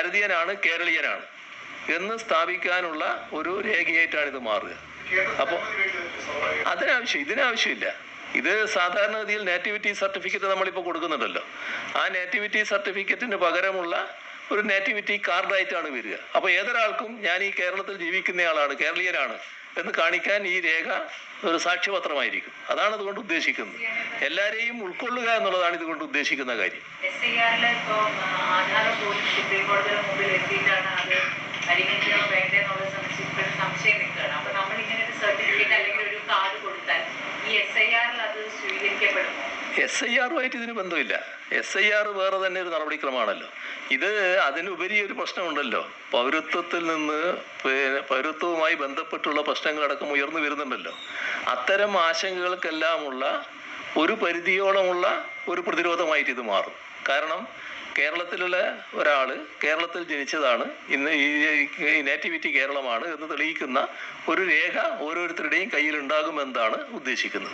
ഭാരതീയനാണ് കേരളീയനാണ് എന്ന് സ്ഥാപിക്കാനുള്ള ഒരു രേഖയായിട്ടാണ് ഇത് മാറുക. അപ്പൊ അതിനാവശ്യം ഇതിനാവശ്യമില്ല. ഇത് സാധാരണഗതിയിൽ നേറ്റിവിറ്റി സർട്ടിഫിക്കറ്റ് നമ്മളിപ്പോൾ കൊടുക്കുന്നുണ്ടല്ലോ. ആ നേറ്റിവിറ്റി സർട്ടിഫിക്കറ്റിന് പകരമുള്ള ഒരു നേറ്റിവിറ്റി കാർഡായിട്ടാണ് വരിക. അപ്പോൾ ഏതൊരാൾക്കും ഞാൻ ഈ കേരളത്തിൽ ജീവിക്കുന്നയാളാണ് കേരളീയനാണ് എന്ന് കാണിക്കാൻ ഈ രേഖ ഒരു സാക്ഷ്യപത്രമായിരിക്കും. അതാണ് ഇതുകൊണ്ട് ഉദ്ദേശിക്കുന്നത്. എല്ലാവരെയും ഉൾക്കൊള്ളുക എന്നുള്ളതാണ് ഇതുകൊണ്ട് ഉദ്ദേശിക്കുന്ന കാര്യം. എസ് ഐ ആറുമായിട്ട് ഇതിന് ബന്ധമില്ല. എസ് ഐ ആർ വേറെ തന്നെ ഒരു നടപടിക്രമമാണല്ലോ. ഇത് അതിനുപരി ഒരു പ്രശ്നമുണ്ടല്ലോ. പൗരത്വത്തിൽ നിന്ന് പൗരത്വവുമായി ബന്ധപ്പെട്ടുള്ള പ്രശ്നങ്ങൾ അടക്കം ഉയർന്നു വരുന്നുണ്ടല്ലോ. അത്തരം ആശങ്കകൾക്കെല്ലാമുള്ള ഒരു പരിധിയോളമുള്ള ഒരു പ്രതിരോധമായിട്ട് ഇത് മാറും. കാരണം കേരളത്തിലുള്ള ഒരാൾ കേരളത്തിൽ ജനിച്ചതാണ്. ഇന്ന് ഈ നേറ്റിവിറ്റി കേരളമാണ് എന്ന് തെളിയിക്കുന്ന ഒരു രേഖ ഓരോരുത്തരുടെയും കയ്യിൽ ഉണ്ടാകുമെന്നാണ് ഉദ്ദേശിക്കുന്നത്.